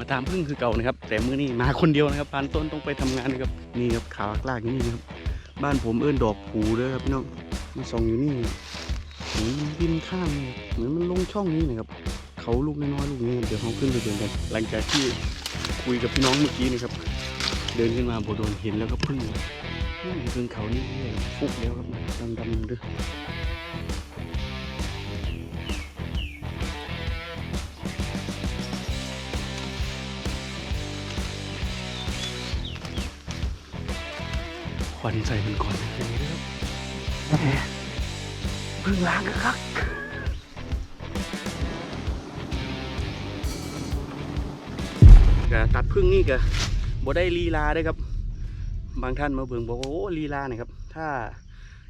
มาตามพึ่งคือเก่านะครับ แต่มื้อนี้มาคนเดียวนะครับปานต้นต้องไปทำงานนะครับนี่ครับขาวลากนี่นะครับบ้านผมเอื้นดอกผูเด้อครับพี่น้องมันส่องอยู่นี่เหมือนมันบินข้ามเหมือนมันลงช่องนี้นะครับเขาลูกน้อยๆลูกนี้เดี๋ยวเขาขึ้นไปเดินกันหลังจากที่คุยกับพี่น้องเมื่อกี้นะครับ เดินขึ้นมาบโดนเห็นแล้วก็พึ่งเลยนี่อยู่บนเขานี่ฟุกแล้วครับดำๆเด้อ ควันใส่มันก่อนอย่างนี้นะครับแหมเพึ่งล้างครับก็ตัดพึ่งนี่ก็บ่ได้ลีลาเด้วยครับ บางท่านมาเบิ่งบอกว่าโอ้ลีลาเนี่ยครับ ถ้า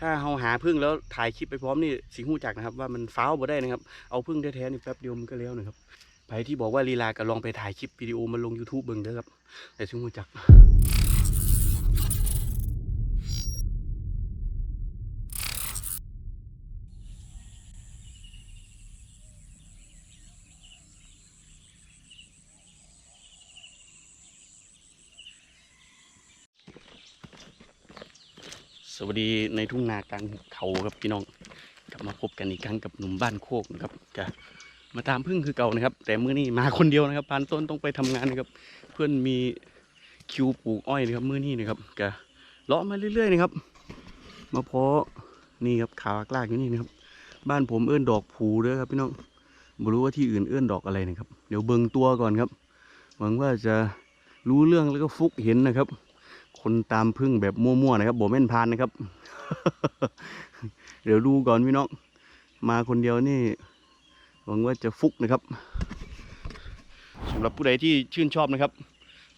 ถ้าเฮาหาพึ่งแล้วถ่ายคลิปไปพร้อมนี่สิหู้จักนะครับ ว่ามันฟ้าวบ่ได้นะครับ เอาพึ่งแท้ๆนี่แป๊บเดียวมันก็แล้วนะครับใครที่บอกว่าลีลาก็ลองไปถ่ายคลิปวิดีโอมาลง YouTube เบิ่งเด้อครับ แต่สิหู้จัก วัสดีในทุ่งนากลางเขาครับพี่น้องกลับมาพบกันอีกครั้งกับหนุ่มบ้านโคกนะครับจะมาตามพึ่งคือเก่านะครับ แต่เมื้อนี้มาคนเดียวนะครับปานต้นต้องไปทำงานนะครับ เพื่อนมีคิวปลูกอ้อยนะครับเมื้อนี้นะครับก็เลาะมาเรื่อยๆนะครับมาเพาะนี่ครับขากลากอยู่นี่นะครับ บ้านผมเอื้อนดอกผูเด้อครับพี่น้องไม่รู้ว่าที่อื่นเอื้อนดอกอะไรนะครับ เดี๋ยวเบิ่งตัวก่อนครับ หวังว่าจะรู้เรื่องแล้วก็ฟุกเห็นนะครับ คนตามพึ่งแบบมั่วๆนะครับโบแม่นพานนะครับ เดี๋ยวดูก่อนพี่น้อง มาคนเดียวนี่ หวังว่าจะฟุกนะครับสำหรับผู้ใดที่ชื่นชอบนะครับ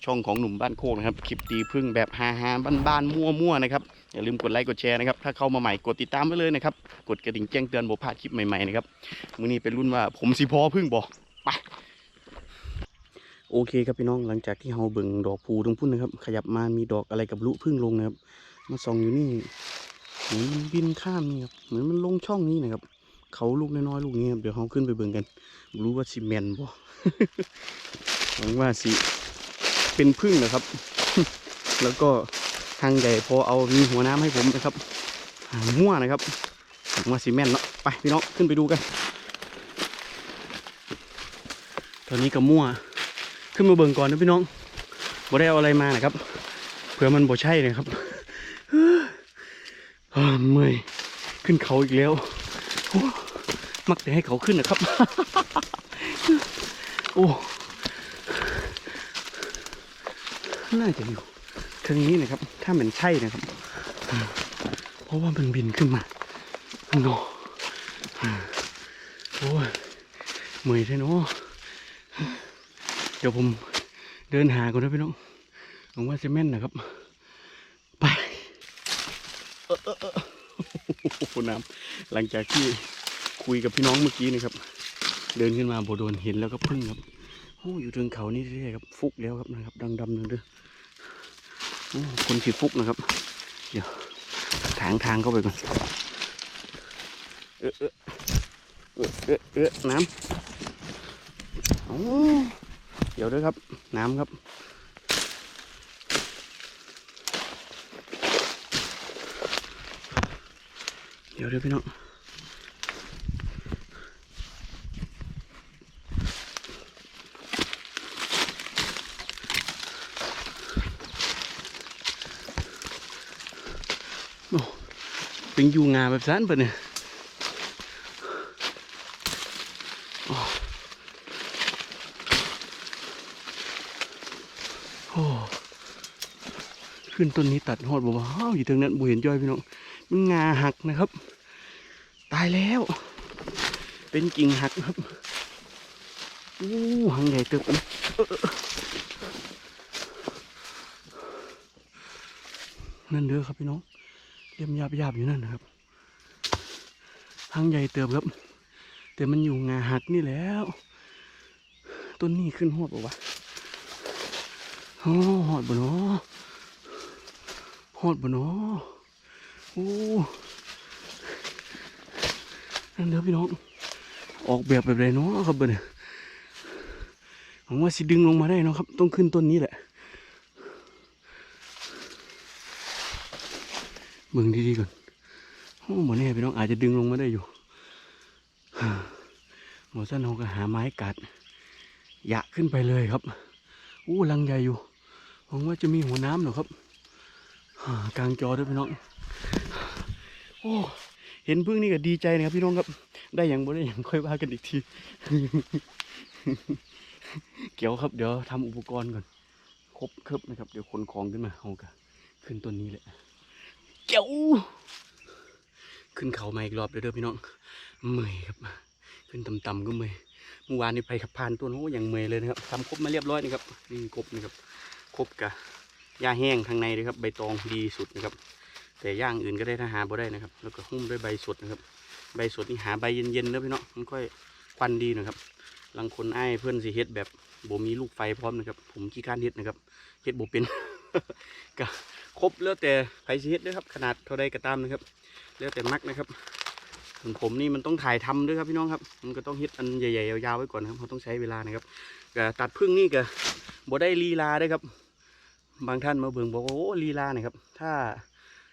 ช่องของหนุ่มบ้านโคกนะครับคลิปตีพึ่งแบบฮาๆบ้านๆมั่วๆนะครับอย่าลืมกดไลค์กดแชร์นะครับถ้าเข้ามาใหม่กดติดตามไว้เลยนะครับกดกระดิ่งแจ้งเตือนบ่พลาดคลิปใหม่ๆนะครับมื้อนี้เป็นรุ่นว่าผมสิพอพึ่งบ่ไป โอเคครับพี่น้องหลังจากที่เฮาเบิ่งดอกพูตรงพุ่นนะครับ ขยับมามีดอกอะไรกับลุพึ่งลงนะครับมาส่องอยู่นี่เหมือนมันบินข้ามนี่ครับเหมือนมันลงช่องนี้นะครับ เขาลูกน้อยๆลูกนี้ครับเดี๋ยวเฮาขึ้นไปเบิ่งกัน รู้ว่าสิแมนบ่หวังว่าสิเป็นพึ่งนะครับ แล้วก็ทางใหญ่พอเอามีหัวน้ำให้ผมนะครับมั่วนะครับหวังว่าสิแม่นเนาะไปพี่น้องขึ้นไปดูกันตอนนี้ก็มั่ว ขึ้นมาเบิ่งก่อนนะพี่น้องบ่ได้เอาอะไรมานะครับ เผื่อมันบ่ใช่นะครับเฮ้ยเมื่อยขึ้นเขาอีกแล้วโอ้มักแต่ให้เขาขึ้นนะครับ โอ้น่าจะอยู่ทางนี้นะครับ ถ้ามันใช่นะครับ เพราะว่ามันบินขึ้นมาโนโอ้ยเมื่อยแท้เนาะ ดี๋ยวผมเดินหาก่อนนะพี่น้องหวังว่าจะแม่นนะครับ ไปน้ำหลังจากที่คุยกับพี่น้องเมื่อกี้นะครับ เดินขึ้นมาโบโดนเห็นแล้วก็พึ่งครับโอ้อยู่เทิงเขานี่เรื่อยครับฟุกแล้วครับนะครับดังดำเลยเด้อโอ้คนที่ฟุกนะครับ เดี๋ยวทางทางเข้าไปก่อนเออเออเออเออน้ำโอ้ เดี๋ยวด้วยครับ น้ำครับ เดี๋ยวด้วยพี่น้องโอ้เป็นยูงาแบบสั้นปะเนี่ย ขึ้นต้นนี้ตัดหอดบอกว่าอ้าอยู่ตรงนั้นบุเห็นย่อยพี่น้องมันงาหักนะครับ ตายแล้ว เป็นกิ่งหักครับอู้หังใหญ่เติบนั่นเด้อครับพี่น้องเรียมยาบยาบๆอยู่นั่นนะครับหังใหญ่เติบครับแต่มันอยู่งาหักนี่แล้ว ต้นนี้ขึ้นหอดบอกว่าโอ้หอดบ่เนาะ อดบ่เนาะโอ้นั่นเด้อพี่น้อง ออกแบบแบบไรเนาะครับเบอร์เนี่ยผมว่าสิดึงลงมาได้เนาะครับ ต้องขึ้นต้นนี้แหละเบิ่งดีๆก่อนโอ้หมอเนี่ยพี่น้องอาจจะดึงลงมาได้อยู่หมอสั้นเราก็หาไม้กัดหยะขึ้นไปเลยครับ อู้ลังใหญ่อยู่ หวังว่าจะมีหัวน้ำเหรอครับ กลางจอด้วยพี่น้อง โอ้ เห็นพึ่งนี่ก็ดีใจนะครับพี่น้องครับ ได้อย่างบ่ได้อย่างค่อยว่ากันอีกที เกี่ยวครับ เดี๋ยวทำอุปกรณ์ก่อน ครบครบนะครับ เดี๋ยวขนของขึ้นมาเอากะขึ้นต้นนี้แหละ เกี่ยว ขึ้นเขามาอีกรอบเด้อเด้อพี่น้อง เมื่อยครับ ขึ้นต่ำๆก็เมื่อยเมื่อวานนี้ไปขับผ่านตัวโน้อย่างเมยเลยนะครับทำครบมาเรียบร้อยนะครับนี่ครบนะครับครบกะ หญ้าแห้งข้างในเลยครับ ใบตองดีสุดนะครับ แต่ย่างอื่นก็ได้ถ้าหาบ่ได้นะครับ แล้วก็หุ้มด้วยใบสดนะครับ ใบสดนี่หาใบเย็นๆนะพี่น้องมันค่อยควันดีนะครับลังคนไอ้เพื่อนสิเฮ็ดแบบบ่มีลูกไฟพร้อมนะครับ ผมขี้ข้านเฮ็ดนะครับเฮ็ดบ่เป็นก็ครบแล้วแต่ใครสิเฮ็ดด้วยครับ ขนาดเท่าใดก็ตามนะครับ แล้วแต่มักนะครับส่วนผมนี่มันต้องถ่ายทำด้วยครับพี่น้องครับ มันก็ต้องเฮ็ดอันใหญ่ๆยาวๆไว้ก่อนนะครับเขาต้องใช้เวลานะครับก็ตัดพึ่งนี่ก็บ่ได้ลีลาเด้ครับ บางท่านมาเบิ่งบอกว่าโอ้ลีลาเนะครับถ้า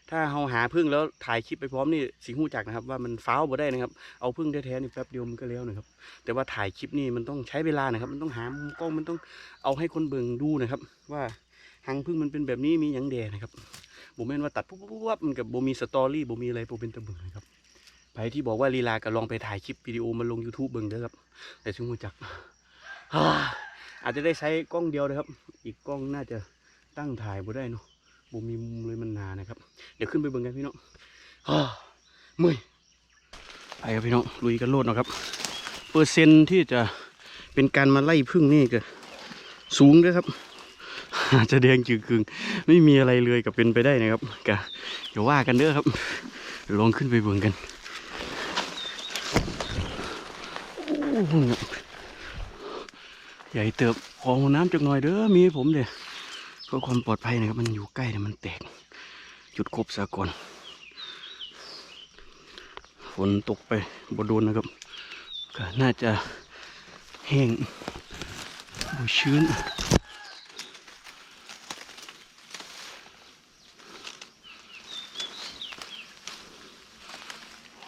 ถ้าเราหาพึ่งแล้วถ่ายคลิปไปพร้อมนี่สิหูจักนะครับ ว่ามันฟ้าวบ่ได้นะครับเอาพึ่งแท้ๆนี่แป๊บเดียวมันก็แล้วนะครับ แต่ว่าถ่ายคลิปนี่มันต้องใช้เวลานะครับ มันต้องหามุมกล้องมันต้องเอาให้คนเบิ่งดูนะครับ ว่าหางพึ่งมันเป็นแบบนี้มีหยังแดนะครับผมแม่นว่าตัดปุ๊บปุ๊บปุ๊บปุ๊บมันกับโบมีสตอรี่โบมีอะไรโบเป็นตะเบิ่งนะครับไปที่บอกว่าลีลาก็ลองไปถ่ายคลิปวิดีโอมาลง YouTube เบิ่งเด้อครับ แต่สิหูจักอาจจะได้ใช้กล้องเดียวนะครับ อีกกล้องน่าจะ ตั้งถ่ายบ่ได้เนาะโบมีมุมเลยมันหนานะครับ เดี๋ยวขึ้นไปเบิ่งกันพี่น้องฮ่าเมื่อยไปครับพี่น้องลุยกันโลดเนาะครับ เปอร์เซ็นที่จะเป็นการมาไล่พึ่งนี่ก็สูงด้วยครับอาจจะแดงจืดกึงไม่มีอะไรเลยกับเป็นไปได้นะครับก็เดี๋ยวว่ากันเด้อครับลองขึ้นไปเบิ่งกันใหญ่เติบของหัวน้ำจักหน่อยเด้อมีผมเด้อ พื่อความปลอดภัยนะครับ มันอยู่ใกล้เนี่มันแตก จุดครบสากลฝนตกไปบดโดนนะครับ ก็น่าจะแห้งบ่ชื้น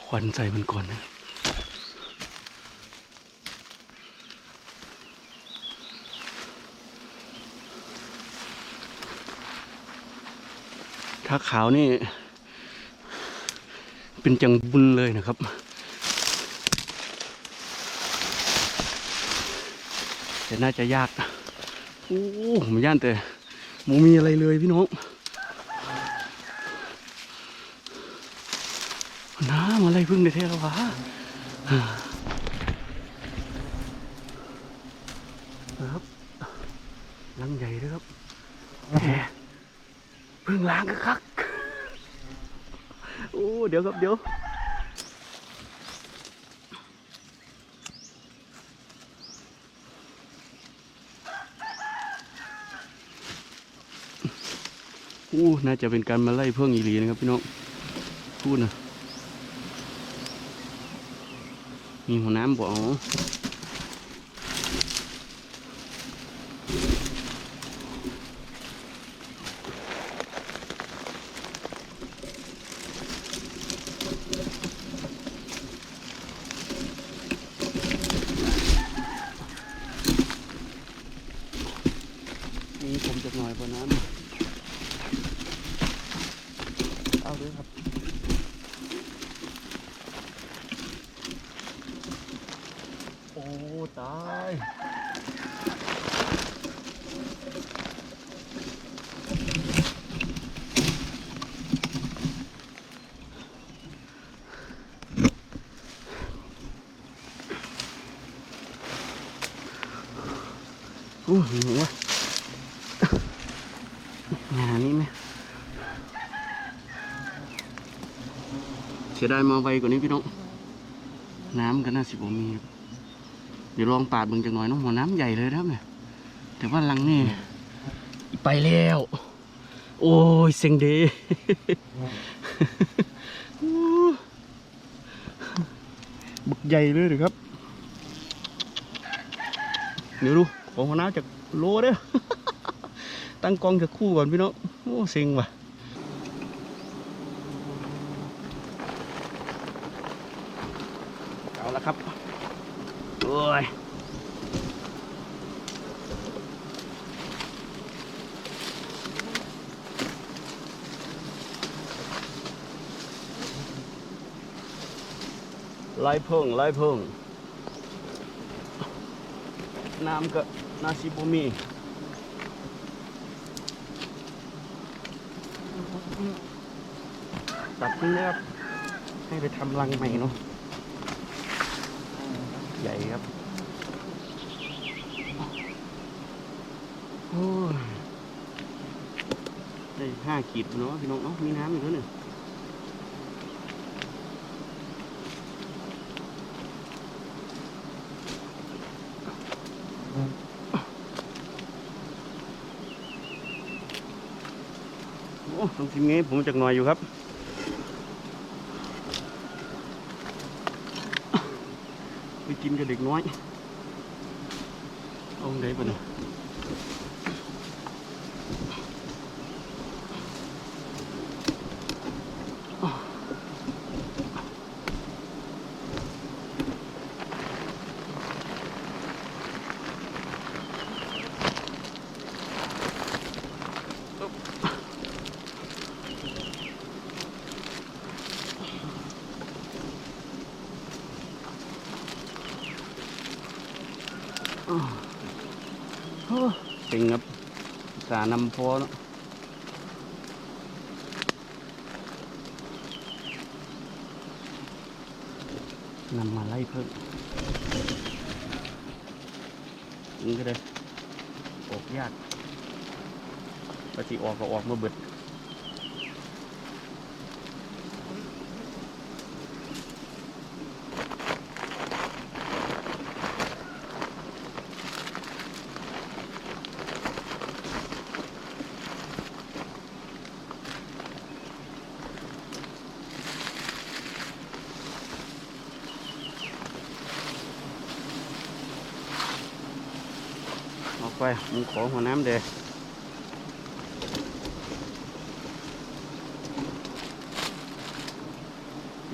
ควันใส่มันก่อนนะาขาวนี่ เป็นจังบุญเลยนะครับ แต่น่าจะยากโอ้ผมย่านแต่หมูมีอะไรเลยพี่น้องน้ำอะไรพึ่งในเทแล้ววะครับลังใหญ่เลยครับ แหมพึ่งล้างก็คักโอ้เดี๋ยวครับเดี๋ยวอู้น่าจะเป็นการมาไล่เพิ่งอีหลีนะครับพี่น้องพูดนะมีหัวน้ำบ่อ หน่อยบ่อน้ำเอาด้วยครับโอ้ตายโอ้หูวะงานนี้ไหม เสียดายมาไวกว่านี้พี่น้อง น้ำก็น่าสิบมี เดี๋ยวลองปาดเบิ่งจังหน่อยน้องหัวน้ำใหญ่เลยครับเนี่ยแต่ว่าลังนี่ไปแล้ว โอ้ยเซ็งเดบึกใหญ่เลยเดี๋ยวครับ เดี๋ยวดูของหัวน้าจากโลเด้อตั้งกองจะคู่ก่อนพี่น้อง โอ้เซ็งว่ะเอาละครับโอ้ย ไล่เพิ่งไล่เพิ่งน้ำก็นาซิบุมีตัดทิ้งนะครับให้ไปทำรังใหม่เนาะใหญ่ครับโอ้ยได้ห้าขีดเนาะพี่น้องเนาะมีน้ำอยู่ด้วเนี่ย้ต้องทีมงี้ผมจากหน่อยอยู่ครับไปกินกับเด็กน้อยเอาไหนปเนี่ยโอ้เก่งครับสานำพอเนาะนำมาไล่เพิ่มนี่ก็ได้ออกยากปฏิออกก็ออกมาเบิด ไปมึงขอหัวน้ำเดี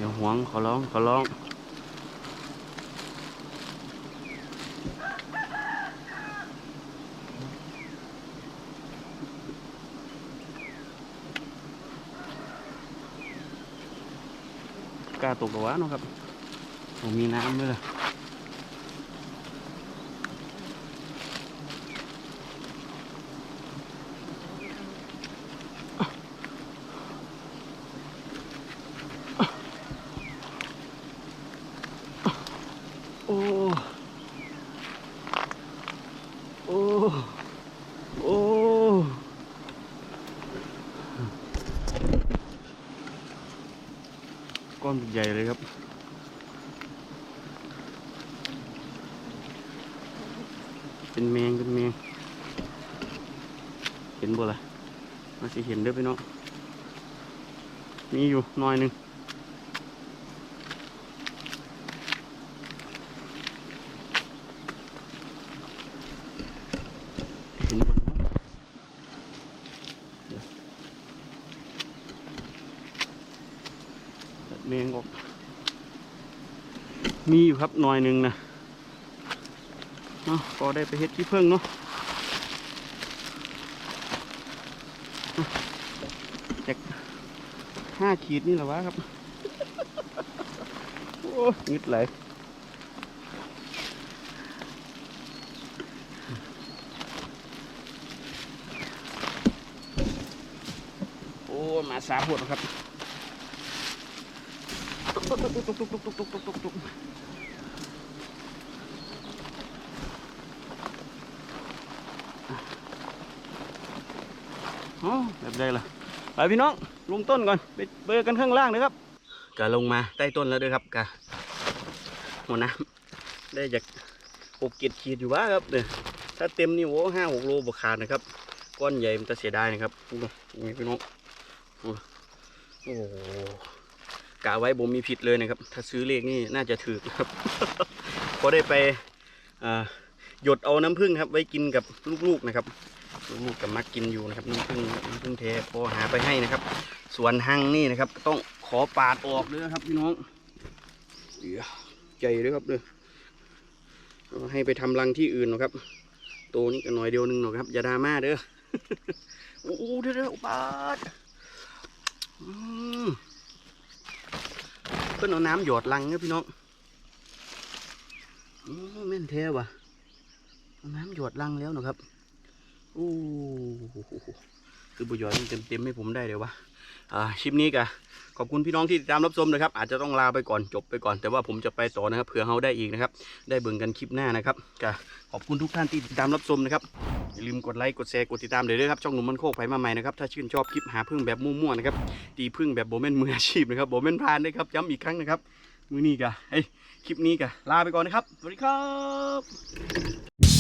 ๋ยวหวงขอร้องขอร้องกล้าตกกระวะเนาะครับผมมีน้ำด้วยล่ะ โอ้ โอ้ โอ้ ก้อนใหญ่เลยครับเป็นแมงเป็นแมงเห็นบ่ล่ะมาสิเห็นเด้อพี่น้องมีอยู่หน่อยหนึง เห็นบนเดี๋ยวตัดเมงออก มีอยู่ ครับหน่อยหนึ่งนะเนาะก็ได้ไปเฮ็ดที่เพิ่งเนาะจากห้าขีดนี่แหละวะครับ โอ้ยึดไหลโอ้ มาสาหัวครับ ตุ๊กตุ๊กตุ๊กตุ๊กตุ๊กตุ๊กตุ๊กตุ๊กตุกตุกตุก อ๋อแบบใดล่ะไปพี่น้องลงต้นก่อนไปเบอร์กันข้างล่างนะครับกะลงมาใต้ต้นแล้วด้วยครับกะหัวน้ำได้จากหกเกียดขีดอยู่วะครับเนี่ยถ้าเต็มนี่โว้ห้าหกโลบวขาดนะครับ ก้อนใหญ่มันจะเสียดายนะครับนี่พี่น้องโอ้โหกะไว้บ่มีผิดเลยนะครับ ถ้าซื้อเลขนี่น่าจะถือครับพอได้ไปอ่า หยดเอาน้ำผึ้งครับ ไว้กินกับลูกๆนะครับ ลูกๆกับมักกินอยู่นะครับ น้ำผึ้งน้ำผึ้งแท้พอหาไปให้นะครับ ส่วนหังนี่นะครับ ต้องขอปาดออกเลยครับพี่น้องเดี๋ยวใจด้วยครับเด้อให้ไปทำรังที่อื่นนะครับโตนี่ก็หน่อยเดียวหนึงเนาะครับ อย่าดราม่าเด้อโอ้โหเด้อเด้อปาดเพิ่อนเอาน้ำหยดรังเนี่ยพี่น้องอืมแม่นแท้ว่ะ น้ำหยดรังแล้วนะครับโอ้โหคือบุหยอดเต็มเต็มๆให้ผมได้เลยวะอ่าคลิปนี้กะขอบคุณพี่น้องที่ติดตามรับชมนะครับ อาจจะต้องลาไปก่อนจบไปก่อน แต่ว่าผมจะไปต่อนะครับเผื่อเฮาได้อีกนะครับ ได้เบิ่งกันคลิปหน้านะครับกะขอบคุณทุกท่านที่ติดตามรับชมนะครับอย่าลืมกดไลค์กดแชร์กดติดตามเลยด้วยครับช่องหนุ่มมันโคกไปมาใหม่นะครับถ้าชื่นชอบคลิปหาพึ่งแบบมั่วๆนะครับตีพึ่งแบบโบแมนมืออาชีพนะครับโบแมนพานด้วยครับย้ำอีกครั้งนะครับมือนี้กะเฮ้ยคลิปนี้กะลาไปก่อนนะครับสวัสดีครับ